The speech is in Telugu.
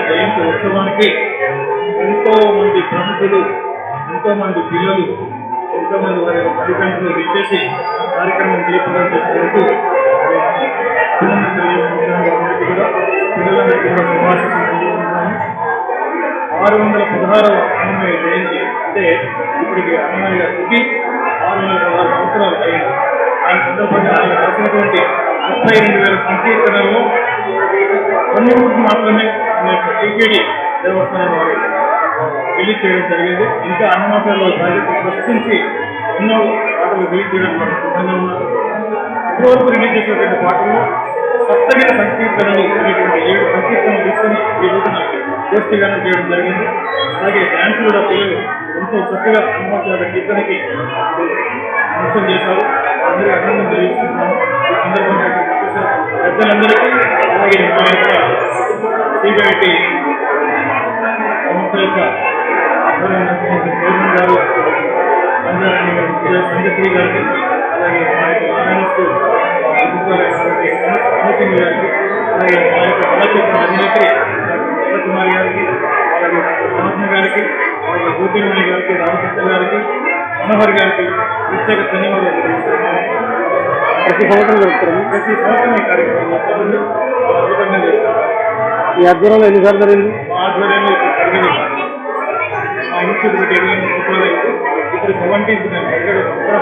జయంతి ఉత్సవానికి ఎంతో మంది ప్రముఖులు ఎంతో మంది పిల్లలు ఎంతో మంది వారి యొక్క తల్లిదండ్రులు విచ్చేసి కార్యక్రమం తీర్పుగా చేసుకుంటూ ఆరు వందల పదహారవ అమ్మాయి జయంతి అంటే ఇప్పటికి అన్నమయ్య గారికి ఆరు వందల సంవత్సరాలు అయింది ఆ సందర్భంగా ఆయన రాసినటువంటి ముప్పై రెండు వేల సంకీర్తనల్లో కొన్ని రోజులు మాత్రమే మన దేవస్థానం వారు రిలీజ్ చేయడం జరిగింది. ఇంకా అన్నమాసాల ప్రశ్నించి ఎన్నో పాటలు రిలీజ్ చేయడం వారు సిద్ధంగా ఉన్నారు ఇప్పటివరకు రిలీజ్ చేసినటువంటి పాటల్లో సప్తగిన సంకీర్తనలు అనేటువంటి ఏడు సంకీర్తనలు తీసుకుని ఈ రోజున గోష్ఠిగానం చేయడం జరిగింది అలాగే డ్యాన్స్ కూడా పిల్లలు ఎంతో చక్కగా హనుమాచార్య కీర్తనకి నృత్యం చేశారు. అందరికీ అభినందన తెలియజేస్తున్నాను. ఈ సందర్భంగా పెద్దలందరికీ అలాగే మా యొక్క సిబిఐటి సంస్థ యొక్క చైర్మన్ గారు సంజారాణి గారికి అలాగే మా యొక్క నారాయణ స్కూల్ గారికి అలాగే మా యొక్క కళాక్షేత్ర అధినేత్రి జ్యోతిర్మణి గారికి రామకృష్ణ గారికి మనోహర్ గారికి ప్రత్యేక ధన్యవాదాలు ప్రతి సంవత్సరం జరుపుతారు ప్రతి సంవత్సరం ఈ కార్యక్రమం తప్పకుండా అద్భుతంగా చేస్తారు ఈ ఆధ్వర్యంలో ఎన్నిసార్లు జరిగింది? ఆధ్వర్యంలో ఇప్పుడు జరిగింది. మా ఇన్స్టిట్యూట్ ఇప్పుడు సెవెంటీన్త్ సంవత్సరం.